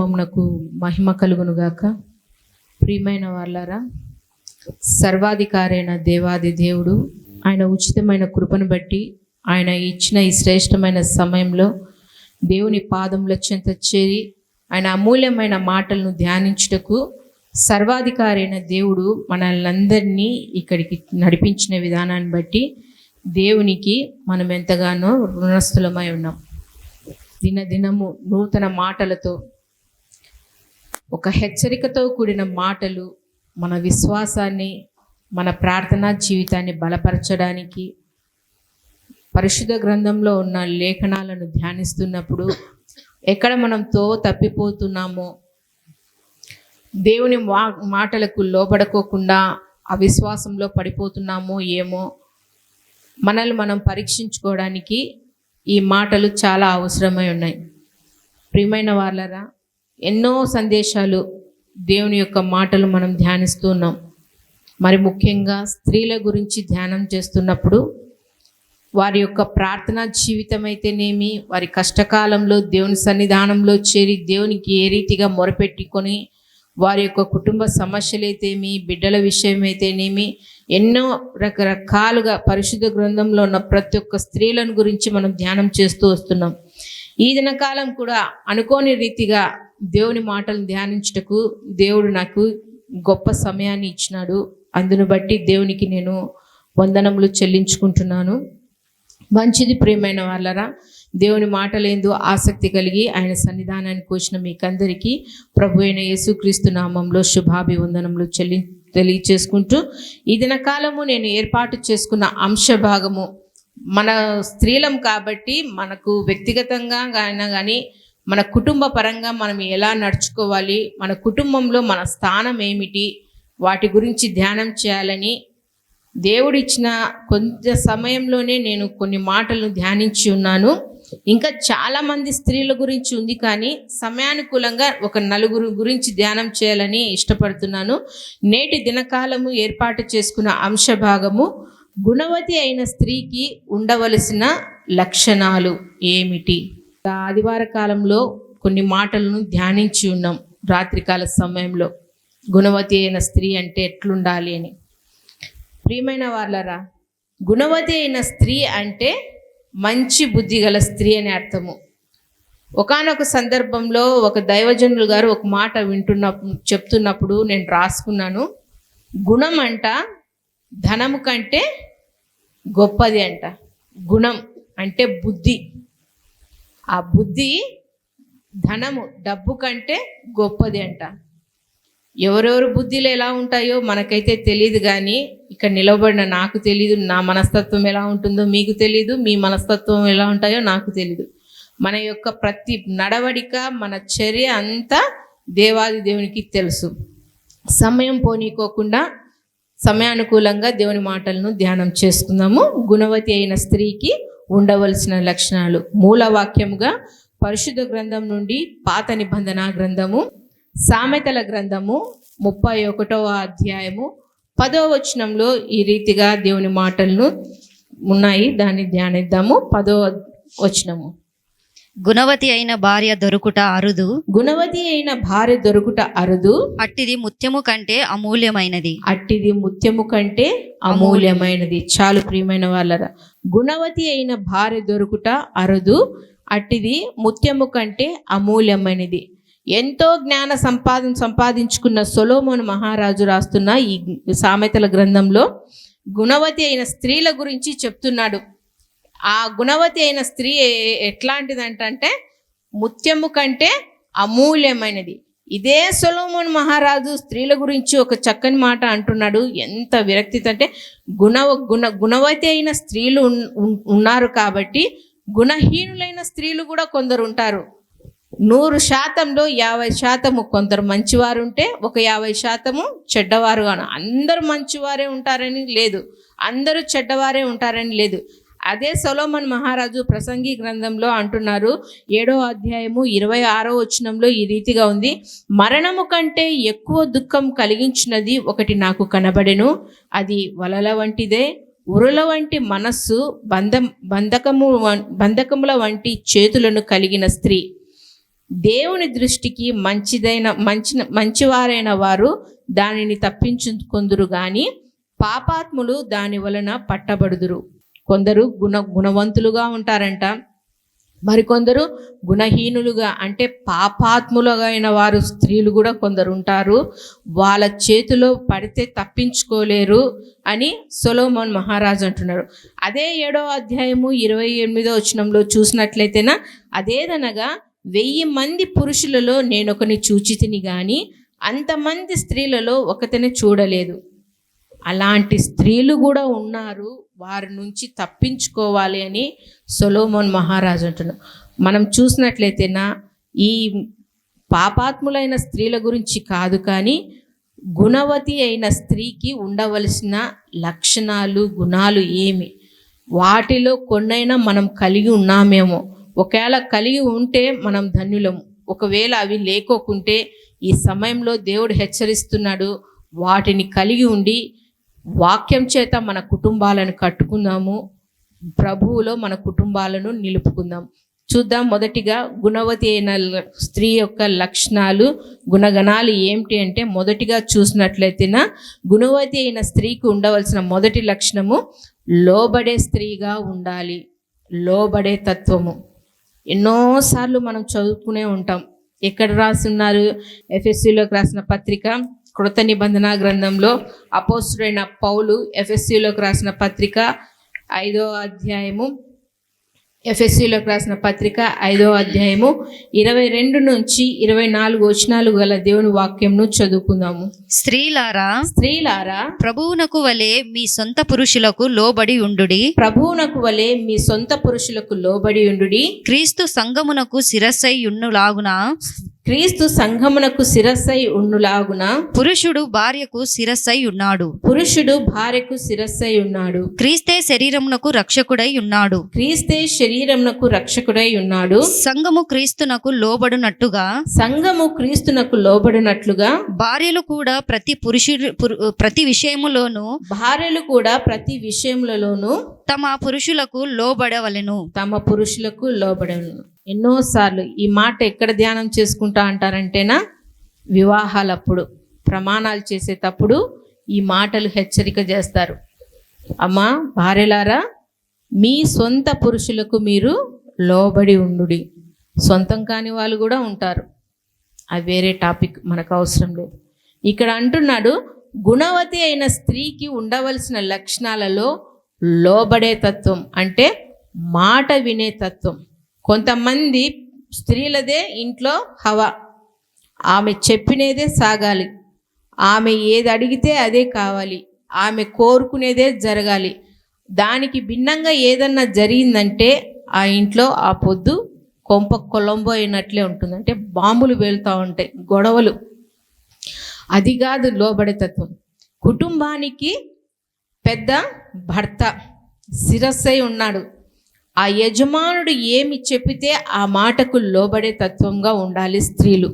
నామమునకు మహిమ కలుగునుగాక. ప్రియమైన వాళ్ళారా సర్వాధికారైన దేవాది దేవుడు ఆయన ఉచితమైన కృపను బట్టి ఆయన ఇచ్చిన ఈ శ్రేష్టమైన సమయంలో దేవుని పాదముల చెంత చేరి ఆయన అమూల్యమైన మాటలను ధ్యానించుటకు సర్వాధికారైన దేవుడు మనల్నందరినీ ఇక్కడికి నడిపించిన విధానాన్ని బట్టి దేవునికి మనం ఎంతగానో రుణస్థులమై ఉన్నాం. దినదినము నూతన మాటలతో ఒక హెచ్చరికతో కూడిన మాటలు మన విశ్వాసాన్ని మన ప్రార్థనా జీవితాన్ని బలపరచడానికి పరిశుద్ధ గ్రంథంలో ఉన్న లేఖనాలను ధ్యానిస్తున్నప్పుడు ఎక్కడ మనం తో తప్పిపోతున్నామో దేవుని వా మాటలకు లోబడుకోకుండా అవిశ్వాసంలో పడిపోతున్నామో ఏమో మనల్ని మనం పరీక్షించుకోవడానికి ఈ మాటలు చాలా అవసరమై ఉన్నాయి. ప్రియమైన వాళ్ళరా ఎన్నో సందేశాలు దేవుని యొక్క మాటలు మనం ధ్యానిస్తూ ఉన్నాం. మరి ముఖ్యంగా స్త్రీల గురించి ధ్యానం చేస్తున్నప్పుడు వారి యొక్క ప్రార్థనా జీవితం అయితేనేమి వారి కష్టకాలంలో దేవుని సన్నిధానంలో చేరి దేవునికి ఏ రీతిగా మొరపెట్టుకొని వారి యొక్క కుటుంబ సమస్యలైతేమి బిడ్డల విషయం అయితేనేమి ఎన్నో రకరకాలుగా పరిశుద్ధ గ్రంథంలో ఉన్న ప్రతి ఒక్క స్త్రీలను గురించి మనం ధ్యానం చేస్తూ వస్తున్నాం. ఈ దినకాలం కూడా అనుకోని రీతిగా దేవుని మాటలు ధ్యానించుటకు దేవుడు నాకు గొప్ప సమయాన్ని ఇచ్చినాడు. అందును బట్టి దేవునికి నేను వందనములు చెల్లించుకుంటున్నాను. మంచిది ప్రియమైన వాళ్ళరా దేవుని మాటలేందు ఆసక్తి కలిగి ఆయన సన్నిధానానికి వచ్చిన మీకందరికీ ప్రభు అయిన యేసుక్రీస్తు నామంలో శుభాభివందనములు చెల్లి తెలియచేసుకుంటూ ఈ దినకాలము నేను ఏర్పాటు చేసుకున్న అంశ భాగము మన స్త్రీలం కాబట్టి మనకు వ్యక్తిగతంగా అయినా కానీ మన కుటుంబ పరంగా మనం ఎలా నడుచుకోవాలి? మన కుటుంబంలో మన స్థానం ఏమిటి? వాటి గురించి ధ్యానం చేయాలని దేవుడిచ్చిన కొంత సమయంలోనే నేను కొన్ని మాటలను ధ్యానించి ఉన్నాను. ఇంకా చాలామంది స్త్రీల గురించి ఉంది కానీ సమయానుకూలంగా ఒక నలుగురు గురించి ధ్యానం చేయాలని ఇష్టపడుతున్నాను. నేటి దినకాలము ఏర్పాటు చేసుకున్న అంశ భాగము గుణవతి అయిన స్త్రీకి ఉండవలసిన లక్షణాలు ఏమిటి? ఆదివార కాలంలో కొన్ని మాటలను ధ్యానించి ఉన్నాం. రాత్రికాల సమయంలో గుణవతి అయిన స్త్రీ అంటే ఎట్లుండాలి అని. ప్రియమైన వాళ్ళరా గుణవతి అయిన స్త్రీ అంటే మంచి బుద్ధి గల స్త్రీ అని అర్థము. ఒకానొక సందర్భంలో ఒక దైవజనులు గారు ఒక మాట వింటున్న చెప్తున్నప్పుడు నేను రాసుకున్నాను. గుణం అంట ధనము కంటే గొప్పది అంట. గుణం అంటే బుద్ధి. ఆ బుద్ధి ధనము డబ్బు కంటే గొప్పది అంట. ఎవరెవరు బుద్ధిలు ఎలా ఉంటాయో మనకైతే తెలియదు కానీ ఇక్కడ నిలబడిన నాకు తెలియదు నా మనస్తత్వం ఎలా ఉంటుందో మీకు తెలియదు మీ మనస్తత్వం ఎలా ఉంటాయో నాకు తెలియదు మన యొక్క ప్రతి నడవడిక మన చర్య అంతా దేవాది దేవునికి తెలుసు. సమయం పోనీకోకుండా సమయానుకూలంగా దేవుని మాటలను ధ్యానం చేసుకుందాము. గుణవతి అయిన స్త్రీకి ఉండవలసిన లక్షణాలు. మూలవాక్యముగా పరిశుద్ధ గ్రంథం నుండి పాత నిబంధన గ్రంథము సామెతల గ్రంథము ముప్పై ఒకటవ అధ్యాయము పదవ వచనంలో ఈ రీతిగా దేవుని మాటలను ఉన్నాయి. దాన్ని ధ్యానిద్దాము. పదో వచనము. గుణవతి అయిన భార్య దొరుకుట అరుదు. గుణవతి అయిన భార్య దొరుకుట అరుదు. అట్టిది ముత్యము కంటే అమూల్యమైనది. అట్టిది ముత్యము కంటే అమూల్యమైనది. చాలు ప్రియమైన వాళ్ళరా. గుణవతి అయిన భార్య దొరుకుట అరుదు. అట్టిది ముత్యము కంటే అమూల్యమైనది. ఎంతో జ్ఞాన సంపాదన సంపాదించుకున్న సొలోమోన్ మహారాజు రాస్తున్న ఈ సామెతల గ్రంథంలో గుణవతి అయిన స్త్రీల గురించి చెప్తున్నాడు. ఆ గుణవతి అయిన స్త్రీ ఏ- ఎట్లాంటిదంటే ముత్యము కంటే అమూల్యమైనది. ఇదే సొలోమోన్ మహారాజు స్త్రీల గురించి ఒక చక్కని మాట అంటున్నాడు. ఎంత విరక్తి అంటే గుణ గుణ గుణవతి అయిన స్త్రీలు ఉన్- ఉన్నారు కాబట్టి గుణహీనులైన స్త్రీలు కూడా కొందరు ఉంటారు నూరు శాతంలో యాభై శాతము కొందరు మంచివారు ఉంటే ఒక యాభై శాతము చెడ్డవారు గాను. అందరూ మంచివారే ఉంటారని లేదు. అందరూ చెడ్డవారే ఉంటారని లేదు. అదే సొలోమన్ మహారాజు ప్రసంగి గ్రంథంలో అంటున్నారు. ఏడో అధ్యాయము ఇరవై ఆరో వచనంలో ఈ రీతిగా ఉంది. మరణము కంటే ఎక్కువ దుఃఖం కలిగించినది ఒకటి నాకు కనబడెను. అది వలల వంటిదే. ఉరుల వంటి మనస్సు బంధం బంధకము వం- బంధకముల వంటి చేతులను కలిగిన స్త్రీ. దేవుని దృష్టికి మంచిదైన మంచి మంచివారైన వారు దానిని తప్పించుకుందురు కానీ పాపాత్ములు దాని వలన పట్టబడుదురు. కొందరు గుణ గుణవంతులుగా ఉంటారంట. మరికొందరు గుణహీనులుగా అంటే పాపాత్ములుగైన వారు స్త్రీలు కూడా కొందరు ఉంటారు వాళ్ళ చేతిలో పడితే తప్పించుకోలేరు అని సొలోమోన్ మహారాజు అంటున్నారు. అదే ఏడో అధ్యాయము ఇరవై ఎనిమిదో వచనంలో చూసినట్లయితేనా అదేదనగా వెయ్యి మంది పురుషులలో నేనొకని చూచితిని కానీ అంతమంది స్త్రీలలో ఒకతని చూడలేదు. అలాంటి స్త్రీలు కూడా ఉన్నారు. వారి నుంచి తప్పించుకోవాలి అని సొలోమోన్ మహారాజు అంటున్నాడు. మనం చూసినట్లయితేనా ఈ పాపాత్ములైన స్త్రీల గురించి కాదు కానీ గుణవతి అయిన స్త్రీకి ఉండవలసిన లక్షణాలు గుణాలు ఏమి? వాటిలో కొన్నైనా మనం కలిగి ఉన్నామేమో. ఒకవేళ కలిగి ఉంటే మనం ధన్యులము ఒకవేళ అవి లేకోకుంటే ఈ సమయంలో దేవుడు హెచ్చరిస్తున్నాడు వాటిని కలిగి ఉండి వాక్యం చేత మన కుటుంబాలను కట్టుకుందాము. ప్రభువులో మన కుటుంబాలను నిలుపుకుందాం. చూద్దాం మొదటిగా గుణవతి అయిన స్త్రీ యొక్క లక్షణాలు గుణగణాలు ఏమిటి అంటే మొదటిగా చూసినట్లయితేన గుణవతి అయిన స్త్రీకి ఉండవలసిన మొదటి లక్షణము లోబడే స్త్రీగా ఉండాలి. లోబడే తత్వము. ఎన్నోసార్లు మనం చదువుకునే ఉంటాం. ఎక్కడ రాసున్నారు ఎఫ్ఎస్సిలోకి రాసిన పత్రిక కృత నిబంధన గ్రంథంలో అపోస్తుడైన పౌలు ఎఫ్ఎస్సిలోకి రాసిన పత్రిక ఐదో అధ్యాయము. ఎఫ్ఎస్సిలోకి రాసిన పత్రిక ఐదో అధ్యాయము ఇరవై రెండు నుంచి ఇరవై నాలుగు వచనాలు గల దేవుని వాక్యంను చదువుకుందాము. స్త్రీలారా స్త్రీలారా ప్రభువునకు వలె మీ సొంత పురుషులకు లోబడి ఉండుడి. ప్రభువునకు వలె మీ సొంత పురుషులకు లోబడి ఉండుడి. క్రీస్తు సంగమునకు శిరస్సై ఉన్నులాగున? క్రీస్తు సంఘమునకు శిరస్సై ఉండులాగున? పురుషుడు భార్యకు శిరస్సై ఉన్నాడు. పురుషుడు భార్యకు శిరస్సై ఉన్నాడు. క్రీస్తే శరీరమునకు రక్షకుడై ఉన్నాడు. క్రీస్తే శరీరమునకు రక్షకుడై ఉన్నాడు. సంఘము క్రీస్తునకు లోబడునట్టుగా? సంఘము క్రీస్తునకు లోబడినట్లుగా? భార్యలు కూడా ప్రతి పురుషుడు పురు- ప్రతి విషయములోనూ? భార్యలు కూడా ప్రతి విషయములలోనూ? తమ పురుషులకు లోబడవలెను. తమ పురుషులకు లోబడను ఎన్నోసార్లు ఈ మాట ఎక్కడ ధ్యానం చేసుకుంటా అంటారంటేనా? వివాహాలప్పుడు ప్రమాణాలు చేసేటప్పుడు ఈ మాటలు హెచ్చరిక చేస్తారు. అమ్మా భార్యలారా మీ సొంత పురుషులకు మీరు లోబడి ఉండుడి. సొంతం కాని వాళ్ళు కూడా ఉంటారు. అది వేరే టాపిక్ మనకు అవసరం లేదు. ఇక్కడ అంటున్నాడు గుణవతి అయిన స్త్రీకి ఉండవలసిన లక్షణాలలో లోబడే తత్వం అంటే మాట వినే తత్వం. కొంతమంది స్త్రీలదే ఇంట్లో హవ. ఆమె చెప్పినదే సాగాలి. ఆమె ఏది అడిగితే అదే కావాలి. ఆమె కోరుకునేదే జరగాలి. దానికి భిన్నంగా ఏదన్నా జరిగిందంటే ఆ ఇంట్లో ఆ పొద్దు కొంప కొలంబో అయినట్లే ఉంటుంది. అంటే బాంబులు వేలుతూ ఉంటాయి గొడవలు. అది కాదు లోబడే తత్వం. కుటుంబానికి పెద్ద భర్త శిరస్సై ఉన్నాడు. ఆ యజమానుడు ఏమి చెప్పితే ఆ మాటకు లోబడే తత్వంగా ఉండాలి స్త్రీలు.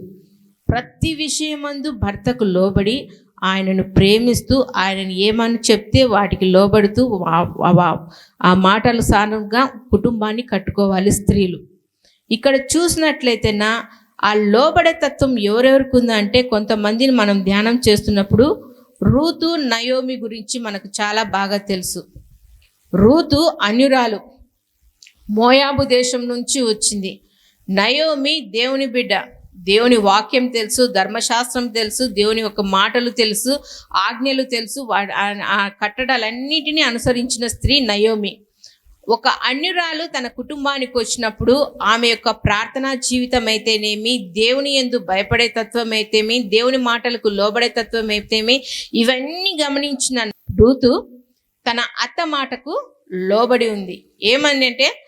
ప్రతి విషయమందు భర్తకు లోబడి ఆయనను ప్రేమిస్తూ ఆయనను ఏమని చెప్తే వాటికి లోబడుతూ ఆ మాటలు సానంగా కుటుంబాన్ని కట్టుకోవాలి స్త్రీలు. ఇక్కడ చూసినట్లయితేనా ఆ లోబడే తత్వం ఎవరెవరికి ఉందంటే కొంతమందిని మనం ధ్యానం చేస్తున్నప్పుడు రూతు నయోమి గురించి మనకు చాలా బాగా తెలుసు. రూతు అన్యురాలు మోయాబు దేశం నుంచి వచ్చింది. నయోమి దేవుని బిడ్డ. దేవుని వాక్యం తెలుసు ధర్మశాస్త్రం తెలుసు దేవుని యొక్క మాటలు తెలుసు ఆజ్ఞలు తెలుసు ఆ- ఆ కట్టడాలన్నిటినీ అనుసరించిన స్త్రీ నయోమి. ఒక అన్యురాలు తన కుటుంబానికి వచ్చినప్పుడు ఆమె యొక్క ప్రార్థనా జీవితం అయితేనేమి దేవుని ఎందు భయపడే తత్వం అయితేమి దేవుని మాటలకు లోబడే తత్వం అయితేమి ఇవన్నీ గమనించిన రూతు తన అత్త మాటకు లోబడి ఉంది. ఏమని అంటే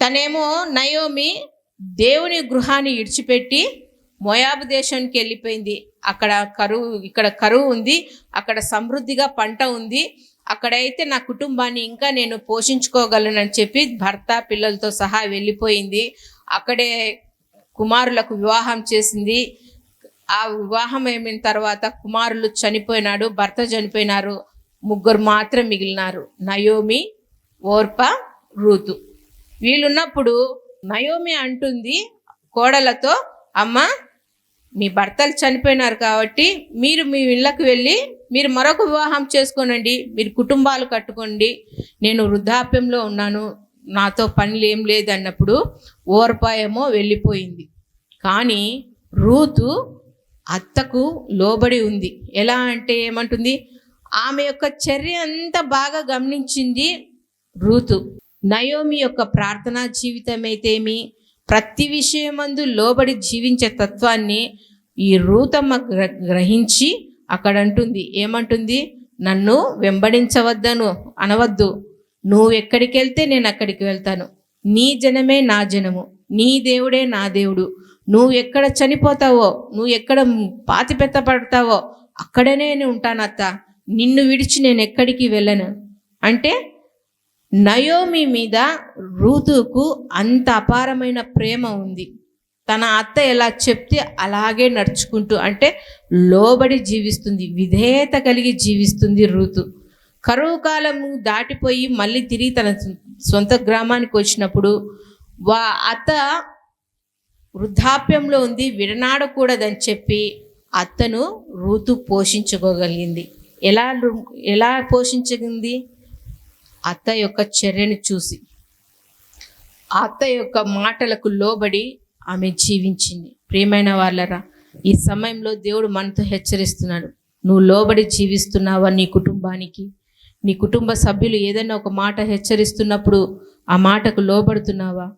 తనేమో నయోమి దేవుని గృహాన్ని ఇడిచిపెట్టి మోయాబు దేశానికి వెళ్ళిపోయింది. అక్కడ కరువు ఇక్కడ కరువు ఉంది. అక్కడ సమృద్ధిగా పంట ఉంది. అక్కడైతే నా కుటుంబాన్ని ఇంకా నేను పోషించుకోగలనని చెప్పి భర్త పిల్లలతో సహా వెళ్ళిపోయింది. అక్కడే కుమారులకు వివాహం చేసింది. ఆ వివాహం అయిన తర్వాత కుమారులు చనిపోయినాడు భర్త చనిపోయినారు. ముగ్గురు మాత్రం మిగిలినారు. Naomi Orpah Ruth. వీళ్ళున్నప్పుడు నయోమి అంటుంది కోడలతో అమ్మ మీ భర్తలు చనిపోయినారు కాబట్టి మీరు మీ ఇళ్ళకు వెళ్ళి మీరు మరొక వివాహం చేసుకోనండి. మీరు కుటుంబాలు కట్టుకోండి. నేను వృద్ధాప్యంలో ఉన్నాను. నాతో పనులు ఏం లేదన్నప్పుడు ఓర్పాయమో వెళ్ళిపోయింది. కానీ రూతు అత్తకు లోబడి ఉంది. ఎలా అంటే ఏమంటుంది? ఆమె యొక్క చర్య అంతా బాగా గమనించింది రూతు. నయోమి యొక్క ప్రార్థనా జీవితం ప్రతి విషయమందు లోబడి జీవించే తత్వాన్ని ఈ రూతమ్మ గ్రహించి అక్కడ అంటుంది ఏమంటుంది? నన్ను వెంబడించవద్దను అనవద్దు. నువ్వు ఎక్కడికి వెళ్తే నేను అక్కడికి వెళ్తాను. నీ జనమే నా జనము. నీ దేవుడే నా దేవుడు. నువ్వు ఎక్కడ చనిపోతావో నువ్వు ఎక్కడ పాతిపెత్త పడతావో అక్కడనే నేను ఉంటాను అత్త నిన్ను విడిచి నేను ఎక్కడికి వెళ్ళను. అంటే నయోమి మీద రూతుకు అంత అపారమైన ప్రేమ ఉంది. తన అత్త ఎలా చెప్తే అలాగే నడుచుకుంటూ అంటే లోబడి జీవిస్తుంది విధేయత కలిగి జీవిస్తుంది రుతు కరువు కాలము దాటిపోయి మళ్ళీ తిరిగి తన సొంత గ్రామానికి వచ్చినప్పుడు వా అత్త వృద్ధాప్యంలో ఉంది విడనాడకూడదని చెప్పి అత్తను ఋతు పోషించుకోగలిగింది. ఎలా ఎలా పోషించగలిగింది అత్త యొక్క చర్యను చూసి. ఆ అత్త యొక్క మాటలకు లోబడి ఆమె జీవించింది. ప్రియమైన వాళ్ళరా ఈ సమయంలో దేవుడు మనతో హెచ్చరిస్తున్నాడు. నువ్వు లోబడి జీవిస్తున్నావా నీ కుటుంబానికి? నీ కుటుంబ సభ్యులు ఏదైనా ఒక మాట హెచ్చరిస్తున్నప్పుడు ఆ మాటకు లోబడుతున్నావా?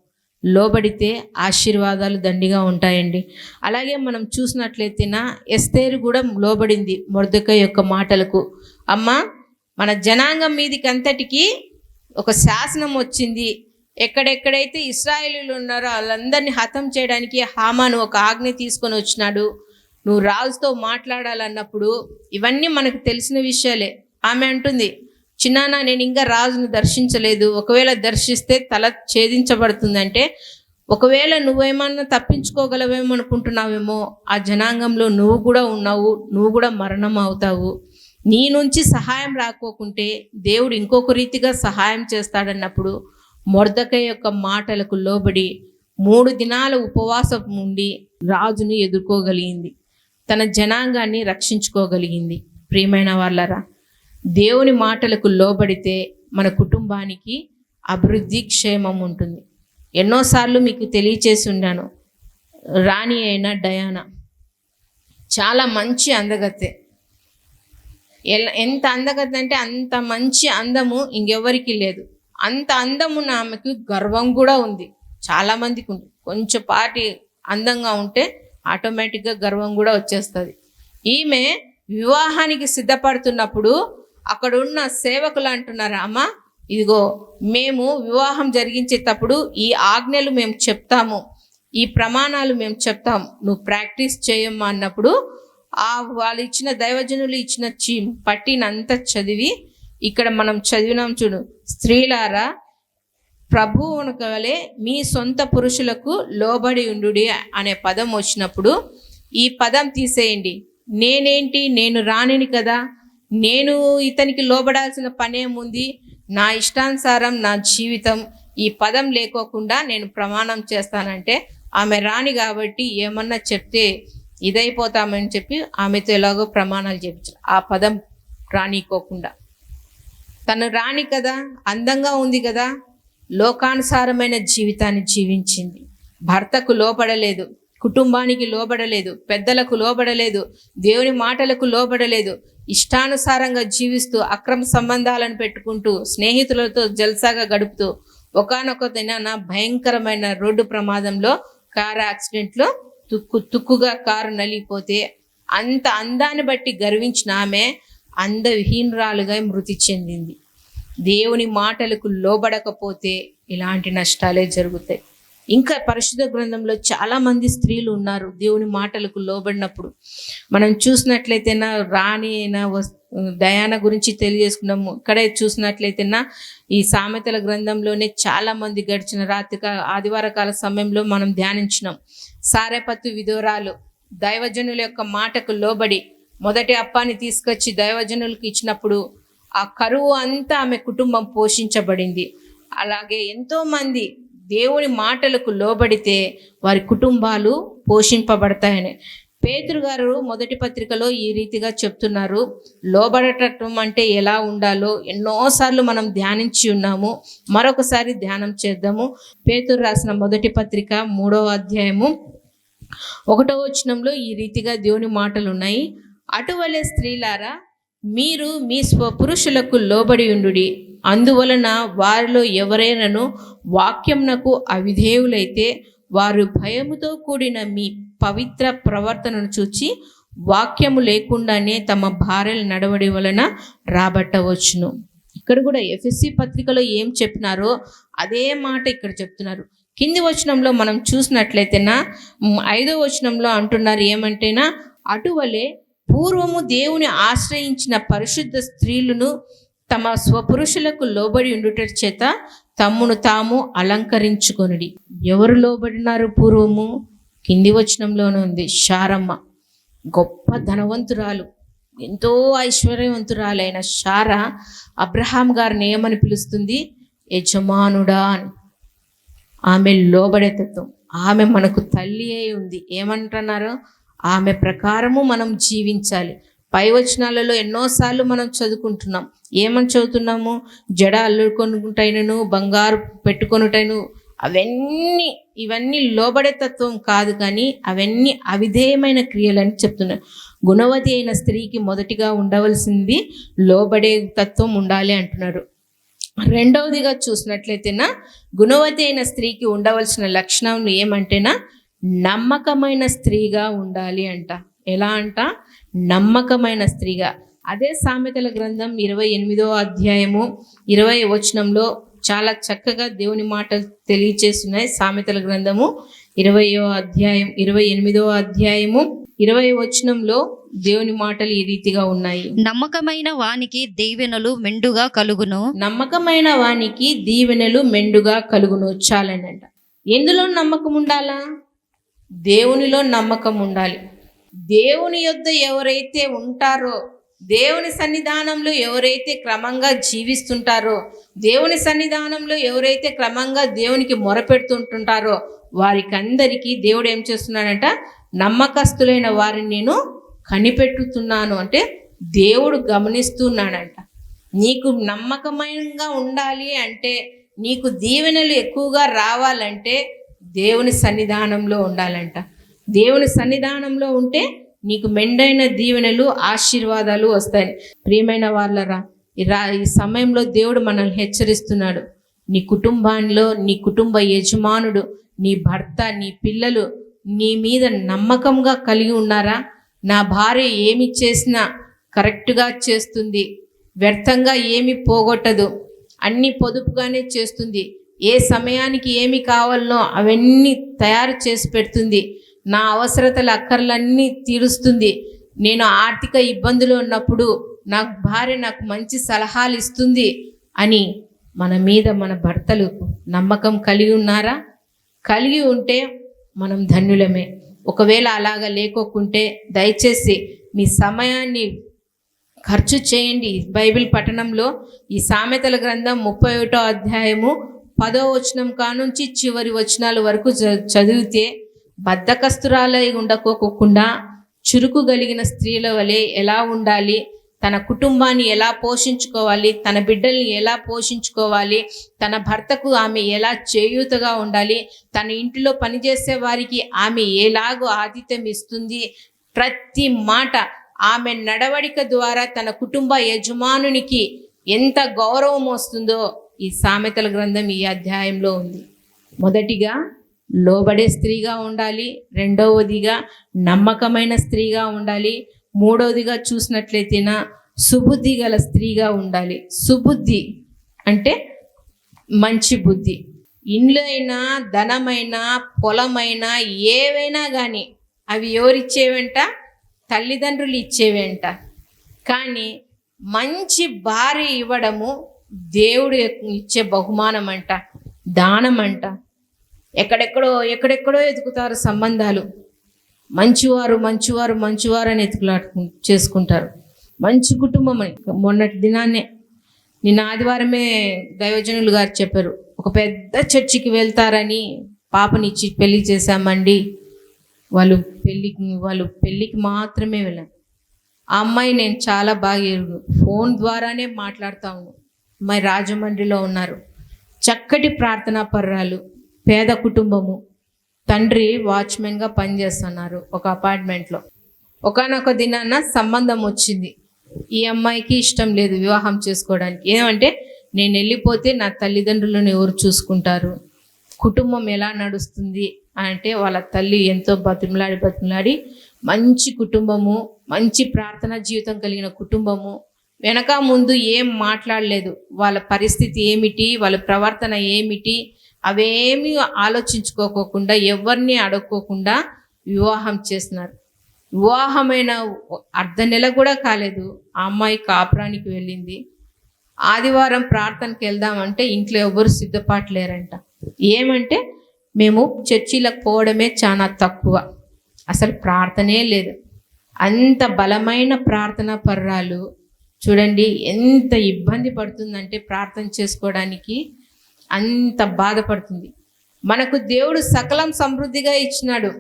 లోబడితే ఆశీర్వాదాలు దండిగా ఉంటాయండి. అలాగే మనం చూసినట్లయితేనా ఎస్తేరు కూడా లోబడింది. మొర్దక యొక్క మాటలకు అమ్మ మన జనాంగం మీదికి అంతటికి ఒక శాసనం వచ్చింది. ఎక్కడెక్కడైతే ఇస్రాయేలీలు ఉన్నారో వాళ్ళందరినీ హతం చేయడానికి హామాను ఒక ఆజ్ఞ తీసుకొని వచ్చినాడు. నువ్వు రాజుతో మాట్లాడాలన్నప్పుడు ఇవన్నీ మనకు తెలిసిన విషయాలే. ఆమె అంటుంది చిన్నాన నేను ఇంకా రాజును దర్శించలేదు. ఒకవేళ దర్శిస్తే తల ఛేదించబడుతుందంటే ఒకవేళ నువ్వేమన్నా తప్పించుకోగలవేమో అనుకుంటున్నావేమో ఆ జనాంగంలో నువ్వు కూడా ఉన్నావు నువ్వు కూడా మరణం అవుతావు. నీ నుంచి సహాయం రాకోకుంటే దేవుడు ఇంకొక రీతిగా సహాయం చేస్తాడన్నప్పుడు మొర్దక యొక్క మాటలకు లోబడి మూడు దినాల ఉపవాసం ఉండి రాజును ఎదుర్కోగలిగింది. తన జనాంగాన్ని రక్షించుకోగలిగింది. ప్రియమైన వాళ్ళరా దేవుని మాటలకు లోబడితే మన కుటుంబానికి అభివృద్ధి క్షేమం ఉంటుంది. ఎన్నోసార్లు మీకు తెలియచేసి ఉన్నాను రాణి అయిన డయానా చాలా మంచి అందగతే ఎంత అందగత్తె అంటే అంత మంచి అందము ఇంకెవరికి లేదు. అంత అందము ఆమెకు గర్వం కూడా ఉంది. చాలా మందికి ఉంది. కొంచెం పాటి అందంగా ఉంటే ఆటోమేటిక్గా గర్వం కూడా వచ్చేస్తుంది. ఈమె వివాహానికి సిద్ధపడుతున్నప్పుడు అక్కడ ఉన్న సేవకులు అంటున్నారు అమ్మ ఇదిగో మేము వివాహం జరిగించేటప్పుడు ఈ ఆజ్ఞలు మేము చెప్తాము. ఈ ప్రమాణాలు మేము చెప్తాము. నువ్వు ప్రాక్టీస్ చేయమ్మా అన్నప్పుడు ఆ వాళ్ళు ఇచ్చిన దైవజనులు ఇచ్చిన చి పట్టినంతా చదివి ఇక్కడ మనం చదివినాం చూడు. స్త్రీలారా ప్రభువును వలె మీ సొంత పురుషులకు లోబడి ఉండుడి అనే పదం వచ్చినప్పుడు ఈ పదం తీసేయండి. నేనేంటి? నేను రానిని కదా. నేను ఇతనికి లోబడాల్సిన పనేముంది నా ఇష్టానుసారం నా జీవితం ఈ పదం లేకోకుండా నేను ప్రమాణం చేస్తానంటే ఆమె రాణి కాబట్టి ఏమన్నా చెప్తే ఇదైపోతామని చెప్పి ఆమెతో ఎలాగో ప్రమాణాలు చెప్పించారు ఆ పదం రానికోకుండా. తను రాణి కదా అందంగా ఉంది కదా లోకానుసారమైన జీవితాన్ని జీవించింది. భర్తకు లోపడలేదు కుటుంబానికి లోబడలేదు పెద్దలకు లోబడలేదు దేవుని మాటలకు లోబడలేదు ఇష్టానుసారంగా జీవిస్తూ అక్రమ సంబంధాలను పెట్టుకుంటూ స్నేహితులతో జల్సాగా గడుపుతూ ఒకనొక దినాన భయంకరమైన రోడ్డు ప్రమాదంలో కారు యాక్సిడెంట్లో తుక్కు తుక్కుగా కారు నలిగిపోతే అంత అందాన్ని బట్టి గర్వించిన ఆమె అందవిహీనరాలుగా మృతి చెందింది. దేవుని మాటలకు లోబడకపోతే ఇలాంటి నష్టాలే జరుగుతాయి. ఇంకా పరిశుద్ధ గ్రంథంలో చాలామంది స్త్రీలు ఉన్నారు దేవుని మాటలకు లోబడినప్పుడు. మనం చూసినట్లయితేనా రాణి అయినా వస్ దయాన గురించి తెలియజేసుకున్నాము. ఇక్కడే చూసినట్లయితేనా ఈ సామెతల గ్రంథంలోనే చాలామంది గడిచిన రాత్రి కా- ఆదివార కాల సమయంలో మనం ధ్యానించినాం. సారెపత్తు విధురాలు. దైవజనుల యొక్క మాటకు లోబడి మొదటి అప్పాన్ని తీసుకొచ్చి దైవజనులకు ఇచ్చినప్పుడు ఆ కరువు అంతా ఆమె కుటుంబం పోషించబడింది. అలాగే ఎంతో మంది దేవుని మాటలకు లోబడితే వారి కుటుంబాలు పోషింపబడతాయని. పేతురు గారు మొదటి పత్రికలో ఈ రీతిగా చెప్తున్నారు. లోబడటం అంటే ఎలా ఉండాలో ఎన్నోసార్లు మనం ధ్యానించి ఉన్నాము. మరొకసారి ధ్యానం చేద్దాము. పేతురు రాసిన మొదటి పత్రిక మూడవ అధ్యాయము ఒకటో వచనంలో ఈ రీతిగా దేవుని మాటలు ఉన్నాయి అటువలే స్త్రీలారా మీరు మీ స్వపురుషులకు లోబడి ఉండుడి. అందువలన వారిలో ఎవరైనాను వాక్యంనకు అవిధేయులైతే వారు భయముతో కూడిన మీ పవిత్ర ప్రవర్తనను చూచి వాక్యము లేకుండానే తమ భార్యల నడవడి వలన రాబట్టవచ్చును. ఇక్కడ కూడా ఎఫ్ఎస్సి పత్రికలో ఏం చెప్పినారో అదే మాట ఇక్కడ చెప్తున్నారు. కింది వచనంలో మనం చూసినట్లయితేనా ఐదో వచనంలో అంటున్నారు ఏమంటేనా అటువలే పూర్వము దేవుని ఆశ్రయించిన పరిశుద్ధ స్త్రీలను తమ స్వపురుషులకు లోబడి ఉండుట చేత తమ్మును తాము అలంకరించుకొనుడి. ఎవరు లోబడినారు పూర్వము? కింది వచనంలోనే ఉంది. శారమ్మ. గొప్ప ధనవంతురాలు. ఎంతో ఐశ్వర్యవంతురాలైన శార అబ్రహాం గారిని ఏమని పిలుస్తుంది? యజమానుడా అని. ఆమె లోబడే తత్వం ఆమె మనకు తల్లి అయి ఉంది. ఏమంటున్నారు? ఆమె ప్రకారము మనం జీవించాలి. పై వచనాలలో ఎన్నోసార్లు మనం చదువుకుంటున్నాం. ఏమని చదువుతున్నాము? జడ అల్లుకొనుటైనను బంగారు పెట్టుకొనుటైను అవన్నీ ఇవన్నీ లోబడే తత్వం కాదు కానీ అవన్నీ అవిధేయమైన క్రియలని చెప్తున్నారు గుణవతి అయిన స్త్రీకి మొదటిగా ఉండవలసింది లోబడే తత్వం ఉండాలి అంటున్నారు. రెండవదిగా చూసినట్లయితేనా గుణవతి అయిన స్త్రీకి ఉండవలసిన లక్షణం ఏమంటేనా నమ్మకమైన స్త్రీగా ఉండాలి అంట. ఎలా అంట? నమ్మకమైన స్త్రీగా. అదే సామెతల గ్రంథం ఇరవై ఎనిమిదో అధ్యాయము ఇరవై వచనంలో చాలా చక్కగా దేవుని మాటలు తెలియచేస్తున్నాయి సామెతల గ్రంథము. ఇరవయో అధ్యాయం ఇరవై ఎనిమిదో అధ్యాయము. ఇరవై వచనంలో దేవుని మాటలు ఈ రీతిగా ఉన్నాయి. నమ్మకమైన వానికి దీవెనలు మెండుగా కలుగును. నమ్మకమైన వానికి దీవెనలు మెండుగా కలుగును చాలనంట. ఎందులో నమ్మకం ఉండాలా? దేవునిలో నమ్మకం ఉండాలి. దేవుని యొద్ద ఎవరైతే ఉంటారో దేవుని సన్నిధానంలో ఎవరైతే క్రమంగా జీవిస్తుంటారో దేవుని సన్నిధానంలో ఎవరైతే క్రమంగా దేవునికి మొరపెడుతుంటుంటారో వారికి అందరికీ దేవుడు ఏం చేస్తున్నాడంట? నమ్మకస్తులైన వారిని నేను కనిపెట్టుతున్నాను అంటే దేవుడు గమనిస్తున్నాడంట. నీకు నమ్మకమైనగా ఉండాలి అంటే నీకు దీవెనలు ఎక్కువగా రావాలంటే దేవుని సన్నిధానంలో ఉండాలంట. దేవుని సన్నిధానంలో ఉంటే నీకు మెండైన దీవెనలు ఆశీర్వాదాలు వస్తాయి. ప్రియమైన వాళ్ళరా ఈ రా ఈ సమయంలో దేవుడు మనల్ని హెచ్చరిస్తున్నాడు. నీ కుటుంబాల్లో నీ కుటుంబ యజమానుడు నీ భర్త నీ పిల్లలు నీ మీద నమ్మకంగా కలిగి ఉన్నారా? నా భార్య ఏమి చేసినా కరెక్ట్గా చేస్తుంది. వ్యర్థంగా ఏమి పోగొట్టదు. అన్ని పొదుపుగానే చేస్తుంది. ఏ సమయానికి ఏమి కావాలనో అవన్నీ తయారు చేసి పెడుతుంది. నా అవసరతల అక్కర్లన్నీ తీరుస్తుంది. నేను ఆర్థిక ఇబ్బందులు ఉన్నప్పుడు నా భార్య నాకు మంచి సలహాలు ఇస్తుంది అని మన మీద మన భర్తలు నమ్మకం కలిగి ఉన్నారా? కలిగి ఉంటే మనం ధన్యులమే. ఒకవేళ అలాగా లేకోకుంటే దయచేసి మీ సమయాన్ని ఖర్చు చేయండి. బైబిల్ పఠనంలో ఈ సామెతల గ్రంథం ముప్పై ఒకటో అధ్యాయము పదో వచనం కానుంచి చివరి వచనాల వరకు చ- చదివితే బద్ధకస్తురాలై ఉండకోకుండా చురుకు కలిగిన స్త్రీల వలె ఎలా ఉండాలి? తన కుటుంబాన్ని ఎలా పోషించుకోవాలి తన బిడ్డల్ని ఎలా పోషించుకోవాలి తన భర్తకు ఆమె ఎలా చేయూతగా ఉండాలి తన ఇంటిలో పనిచేసే వారికి ఆమె ఎలాగో ఆతిథ్యం ఇస్తుంది ప్రతి మాట ఆమె నడవడిక ద్వారా తన కుటుంబ యజమానునికి ఎంత గౌరవం వస్తుందో ఈ సామెతల గ్రంథం ఈ అధ్యాయంలో ఉంది. మొదటిగా లోబడే స్త్రీగా ఉండాలి రెండవదిగా నమ్మకమైన స్త్రీగా ఉండాలి మూడవదిగా చూసినట్లయితేనా సుబుద్ధి గల స్త్రీగా ఉండాలి. సుబుద్ధి అంటే మంచి బుద్ధి. ఇండ్లు అయినా ధనమైనా పొలమైనా ఏవైనా కానీ అవి ఎవరిచ్చేవంట? తల్లిదండ్రులు ఇచ్చేవేంట. కానీ మంచి భార్య ఇవ్వడము దేవుడు ఇచ్చే బహుమానం అంట దానం అంట ఎక్కడెక్కడో ఎక్కడెక్కడో ఎదుగుతారు సంబంధాలు. మంచివారు మంచివారు మంచివారు అని ఎతుకులాడుకు చేసుకుంటారు. మంచి కుటుంబం అని మొన్నటి దినాన్నే నిన్న ఆదివారమే దైవజనులు గారు చెప్పారు ఒక పెద్ద చర్చికి వెళ్తారని పాపనిచ్చి పెళ్ళి చేశామండి. వాళ్ళు పెళ్ళికి వాళ్ళు పెళ్ళికి మాత్రమే వెళ్ళాను ఆ అమ్మాయి నేను చాలా బాగా ఎరుగు. ఫోన్ ద్వారానే మాట్లాడుతూ ఉన్నాను అమ్మాయి రాజమండ్రిలో ఉన్నారు. చక్కటి ప్రార్థనా పర్రాలు పేద కుటుంబము. తండ్రి వాచ్మెన్గా పనిచేస్తున్నారు ఒక అపార్ట్మెంట్లో ఒకనొక దినాన సంబంధం వచ్చింది. ఈ అమ్మాయికి ఇష్టం లేదు వివాహం చేసుకోవడానికి. ఏమంటే నేను వెళ్ళిపోతే నా తల్లిదండ్రులను ఎవరు చూసుకుంటారు? కుటుంబం ఎలా నడుస్తుంది? అంటే వాళ్ళ తల్లి ఎంతో బతిమలాడి బతిమలాడి మంచి కుటుంబము మంచి ప్రార్థన జీవితం కలిగిన కుటుంబము. వెనక ముందు ఏం మాట్లాడలేదు. వాళ్ళ పరిస్థితి ఏమిటి? వాళ్ళ ప్రవర్తన ఏమిటి? అవేమీ ఆలోచించుకోకోకుండా ఎవరిని అడుక్కోకుండా వివాహం చేస్తున్నారు. వివాహమైన అర్ధ నెల కూడా కాలేదు. ఆ అమ్మాయి కాపురానికి వెళ్ళింది. ఆదివారం ప్రార్థనకి వెళ్దామంటే ఇంట్లో ఎవరు సిద్ధపాట్లేరంట ఏమంటే మేము చర్చిలకు పోవడమే చాలా తక్కువ. అసలు ప్రార్థనే లేదు. అంత బలమైన ప్రార్థన పర్రాలు చూడండి ఎంత ఇబ్బంది పడుతుందంటే ప్రార్థన చేసుకోవడానికి అంత బాధపడుతుంది. మనకు దేవుడు సకలం సమృద్ధిగా ఇచ్చినాడు.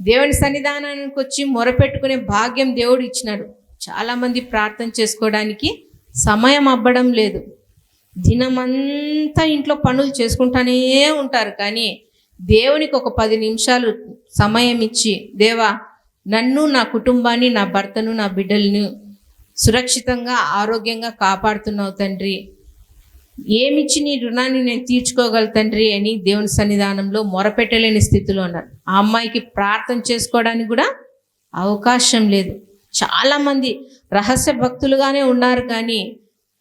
దేవుని సన్నిధానానికి వచ్చి మొరపెట్టుకునే భాగ్యం దేవుడు ఇచ్చినాడు. చాలామంది ప్రార్థన చేసుకోవడానికి సమయం అవ్వడం లేదు. దినమంతా ఇంట్లో పనులు చేసుకుంటానే ఉంటారు కానీ దేవునికి ఒక పది నిమిషాలు సమయం ఇచ్చి దేవా నన్ను నా కుటుంబాన్ని నా భర్తను నా బిడ్డలను సురక్షితంగా ఆరోగ్యంగా కాపాడుతున్నావు తండ్రి. ఏమిచ్చి నీ రుణాన్ని నేను తీర్చుకోగల తండ్రి అని దేవుని సన్నిధానంలో మొరపెట్టలేని స్థితిలో ఉన్నారు. ఆ అమ్మాయికి ప్రార్థన చేసుకోవడానికి కూడా అవకాశం లేదు. చాలామంది రహస్య భక్తులుగానే ఉన్నారు కానీ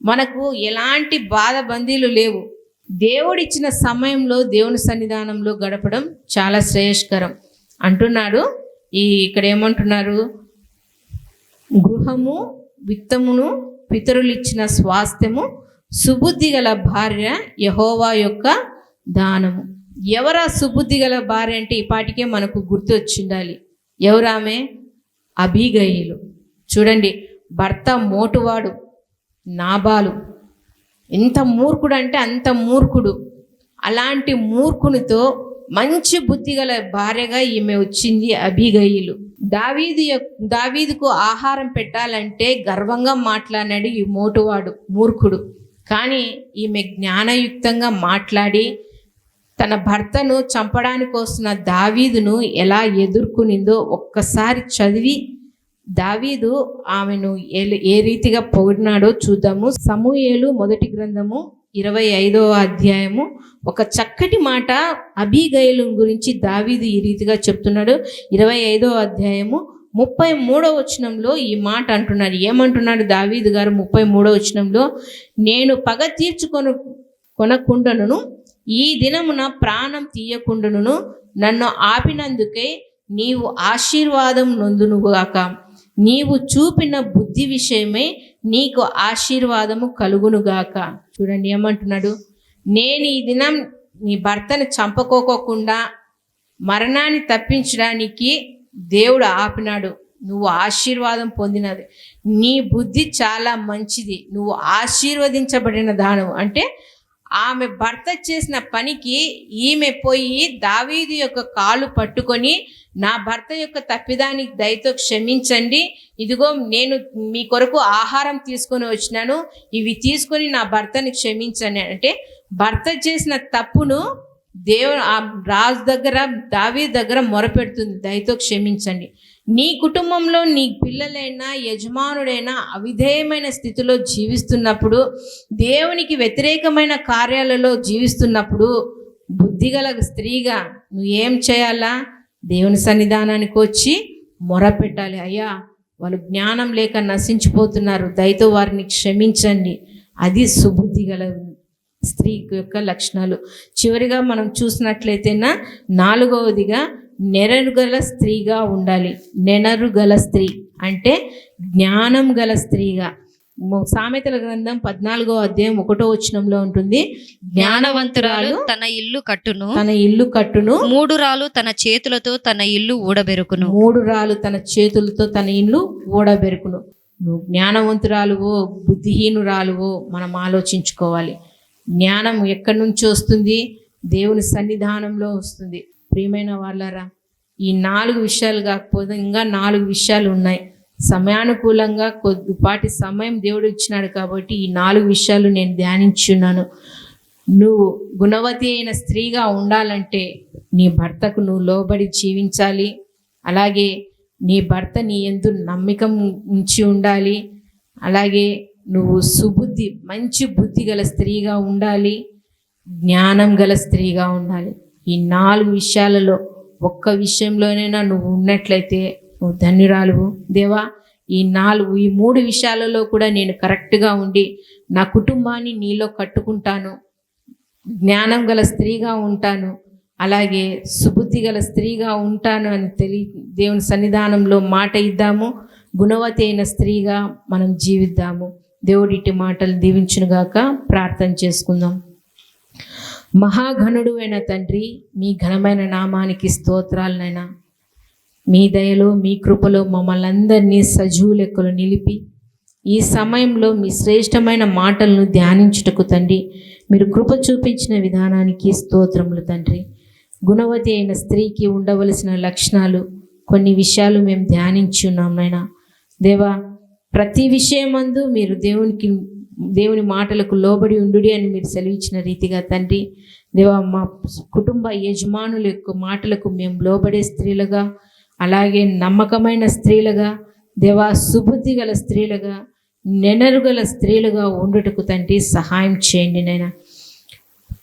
మనకు ఎలాంటి బాధ బందీలు లేవు. దేవుడిచ్చిన సమయంలో దేవుని సన్నిధానంలో గడపడం చాలా శ్రేయస్కరం. అంటున్నాడు ఈ ఇక్కడ ఏమంటున్నారు? గృహము విత్తమును పితరులు ఇచ్చిన స్వాస్థ్యము సుబుద్ధి గల భార్య యహోవా యొక్క దానము. ఎవరా సుబుద్ధి గల భార్య అంటే ఈ పాటికే మనకు గుర్తొచ్చిండాలి. ఎవరామె? అభిగయిలు చూడండి భర్త మోటువాడు నాబాలు. ఎంత మూర్ఖుడు అంటే అంత మూర్ఖుడు. అలాంటి మూర్ఖునితో మంచి బుద్ధి గల భార్యగా ఈమె వచ్చింది అభిగయిలు దావీదు దావీదుకు ఆహారం పెట్టాలంటే గర్వంగా మాట్లాడినాడు ఈ మోటువాడు మూర్ఖుడు. కానీ ఈమె జ్ఞానయుక్తంగా మాట్లాడి తన భర్తను చంపడానికి వస్తున్న దావీదును ఎలా ఎదుర్కొనిందో ఒక్కసారి చదివి దావీదు ఆమెను ఏ- ఏ రీతిగా పొగిడినాడో చూద్దాము. సమూయేలు మొదటి గ్రంథము ఇరవై ఐదవ అధ్యాయము. ఒక చక్కటి మాట అభిగయలు గురించి దావీదు ఈ రీతిగా చెప్తున్నాడు. ఇరవై ఐదవ అధ్యాయము ముప్పై మూడో వచనంలో ఈ మాట అంటున్నాడు. ఏమంటున్నాడు? దావీదు గారు ముప్పై మూడో వచనంలో నేను పగ తీర్చుకొను కొనకుండాను ఈ దినమున ప్రాణం తీయకుండాను నన్ను ఆపినందుకే నీవు ఆశీర్వాదం నొందునుగాక నీవు చూపిన బుద్ధి విషయమై నీకు ఆశీర్వాదము కలుగునుగాక చూడండి ఏమంటున్నాడు? నేను ఈ దినం నీ భర్తను చంపకోకుండా మరణాన్ని తప్పించడానికి దేవుడు ఆపినాడు. నువ్వు ఆశీర్వాదం పొందినది. నీ బుద్ధి చాలా మంచిది. నువ్వు ఆశీర్వదించబడిన దానం అంటే ఆమె భర్త చేసిన పనికి ఈమె పోయి దావీదు యొక్క కాలు పట్టుకొని నా భర్త యొక్క తప్పిదానికి దయతో క్షమించండి. ఇదిగో నేను మీ కొరకు ఆహారం తీసుకొని వచ్చినాను. ఇవి తీసుకొని నా భర్తని క్షమించండి. అంటే భర్త చేసిన తప్పును దేవుడు ఆ రాజు దగ్గర దావీ దగ్గర మొరపెడుతుంది. దయతో క్షమించండి. నీ కుటుంబంలో నీ పిల్లలైనా యజమానుడైనా అవిధేయమైన స్థితిలో జీవిస్తున్నప్పుడు దేవునికి వ్యతిరేకమైన కార్యాలలో జీవిస్తున్నప్పుడు బుద్ధిగల స్త్రీగా నువ్వు ఏం చేయాలా? దేవుని సన్నిధానానికి వచ్చి మొరపెట్టాలి. అయ్యా వాళ్ళు జ్ఞానం లేక నశించిపోతున్నారు. దయతో వారిని క్షమించండి. అది సుబుద్ధి గల స్త్రీ యొక్క లక్షణాలు. చివరిగా మనం చూసినట్లయితేనా నాలుగవదిగా నెరరు గల స్త్రీగా ఉండాలి. నెనరు గల స్త్రీ అంటే జ్ఞానం గల స్త్రీగా. సామెతల గ్రంథం పద్నాలుగో అధ్యాయం ఒకటో వచనంలో ఉంటుంది. జ్ఞానవంతురాలు తన ఇల్లు కట్టును. తన ఇల్లు కట్టును. మూడు రాలు తన చేతులతో తన ఇల్లు ఊడబెరుకును. మూడు రాలు తన చేతులతో తన ఇల్లు ఓడబెరుకును నువ్వు జ్ఞానవంతురాలువో బుద్ధిహీనురాలువో మనం ఆలోచించుకోవాలి. జ్ఞానం ఎక్కడి నుంచి వస్తుంది? దేవుని సన్నిధానంలో వస్తుంది. ప్రియమైన వాళ్ళరా ఈ నాలుగు విషయాలు కాకపోతే ఇంకా నాలుగు విషయాలు ఉన్నాయి. సమయానుకూలంగా కొద్దిపాటి సమయం దేవుడు ఇచ్చినాడు కాబట్టి ఈ నాలుగు విషయాలు నేను ధ్యానించున్నాను. నువ్వు గుణవతి అయిన స్త్రీగా ఉండాలంటే నీ భర్తకు నువ్వు లోబడి జీవించాలి. అలాగే నీ భర్త నీ ఎందు నమ్మకం ఉంచి ఉండాలి. అలాగే నువ్వు సుబుద్ధి మంచి బుద్ధి గల స్త్రీగా ఉండాలి జ్ఞానం గల స్త్రీగా ఉండాలి. ఈ నాలుగు విషయాలలో ఒక్క విషయంలోనైనా నువ్వు ఉన్నట్లయితే నువ్వు ధన్యురాలువు. దేవా ఈ నాలుగు ఈ మూడు విషయాలలో కూడా నేను కరెక్ట్గా ఉండి నా కుటుంబాన్ని నీలో కట్టుకుంటాను. జ్ఞానం గల స్త్రీగా ఉంటాను. అలాగే సుబుద్ధి గల స్త్రీగా ఉంటాను అని తెలి దేవుని సన్నిధానంలో మాట ఇద్దాము. గుణవతి అయిన స్త్రీగా మనం జీవిద్దాము. దేవుడిటి మాటలు మాటలు దీవించునుగాక ప్రార్థన చేసుకుందాం. మహాఘనుడు అయిన తండ్రి మీ ఘనమైన నామానికి స్తోత్రాలనైనా మీ దయలో మీ కృపలో మమ్మల్ని అందరినీ సజీవు లెక్కలు నిలిపి ఈ సమయంలో మీ శ్రేష్టమైన మాటలను ధ్యానించుటకు తండ్రి మీరు కృప చూపించిన విధానానికి స్తోత్రములు తండ్రి. గుణవతి అయిన స్త్రీకి ఉండవలసిన లక్షణాలు కొన్ని విషయాలు మేము ధ్యానించి ఉన్నాం దేవా ప్రతి విషయమందు మీరు దేవునికి దేవుని మాటలకు లోబడి ఉండు అని మీరు సెలవిచ్చిన రీతిగా తండ్రి దేవా మా కుటుంబ యజమానుల యొక్క మాటలకు మేము లోబడే స్త్రీలుగా అలాగే నమ్మకమైన స్త్రీలుగా దేవా సుబుద్ధి గల స్త్రీలుగా నెనరుగల స్త్రీలుగా ఉండుటకు తండ్రి సహాయం చేయండి నైనా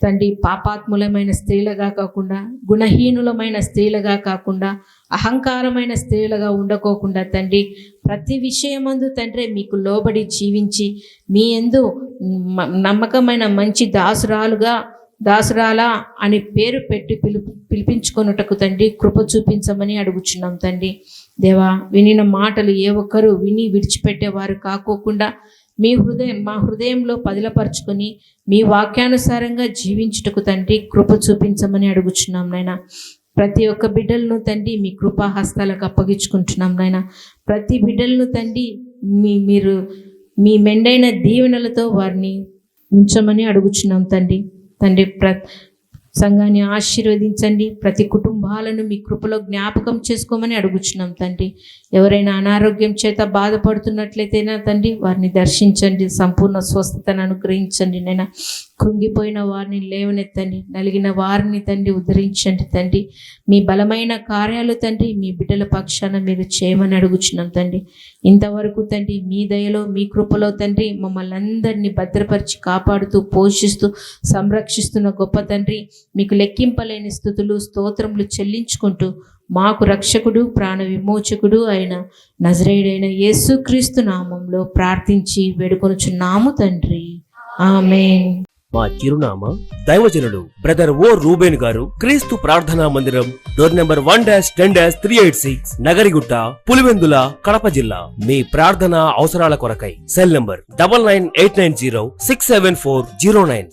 తండ్రి పాపాత్ములమైన స్త్రీలుగా కాకుండా గుణహీనులమైన స్త్రీలుగా కాకుండా అహంకారమైన స్త్రీలుగా ఉండకోకుండా తండ్రి ప్రతి విషయమందు తండ్రి మీకు లోబడి జీవించి మీ ఎందు నమ్మకమైన మంచి దాసురాలుగా దాసురాలా అని పేరు పెట్టి పిలు పిలిపించుకొనుటకు తండ్రి కృప చూపించమని అడుగుచున్నాం తండ్రి. దేవా వినిన మాటలు ఏ ఒక్కరు విని విడిచిపెట్టేవారు కాకోకుండా మీ హృదయం మా హృదయంలో పదిలపరుచుకొని మీ వాక్యానుసారంగా జీవించుటకు తండ్రి కృప చూపించమని అడుగుచున్నాం నాయన. ప్రతి ఒక్క బిడ్డలను తండ్రి మీ కృపా హస్తాలకు అప్పగించుకుంటున్నాం నాయన. ప్రతి బిడ్డలను తండ్రి మీ మీరు మీ మెండైన దీవెనలతో వారిని ఉంచమని అడుగుచున్నాం తండ్రి. తండ్రి ప్ర సంఘాన్ని ఆశీర్వదించండి. ప్రతి కుటుంబాలను మీ కృపలో జ్ఞాపకం చేసుకోమని అడుగుచున్నాం తండ్రి. ఎవరైనా అనారోగ్యం చేత బాధపడుతున్నట్లయితేనా తండ్రి వారిని దర్శించండి. సంపూర్ణ స్వస్థతను అనుగ్రహించండి నైనా కృంగిపోయిన వారిని లేవనెత్తండి. నలిగిన వారిని తండ్రి ఉద్ధరించండి తండ్రి. మీ బలమైన కార్యాలు తండ్రి మీ బిడ్డల పక్షాన మీరు చేయమని అడుగుచున్నాం తండ్రి. ఇంతవరకు తండ్రి మీ దయలో మీ కృపలో తండ్రి మమ్మల్ని అందరినీ భద్రపరిచి కాపాడుతూ పోషిస్తూ సంరక్షిస్తున్న గొప్ప తండ్రి మీకు లెక్కింపలేని స్థుతులు స్తోత్రములు చెల్లించుకుంటూ మాకు రక్షకుడు ప్రాణ విమోచకుడు అయిన నజరేయుడైన యేసుక్రీస్తు నామంలో ప్రార్థించి వేడుకొనుచున్నాము తండ్రి. ఆమె మా చిరునామా దైవజనుడు బ్రదర్ ఓ రూబేన్ గారు క్రీస్తు ప్రార్థనా మందిరం door number one dash ten dash three eight six Nagarigutta Pulivendula Kadapa జిల్లా. మీ ప్రార్థన అవసరాల కొరకై cell number double nine eight nine zero six seven four zero nine.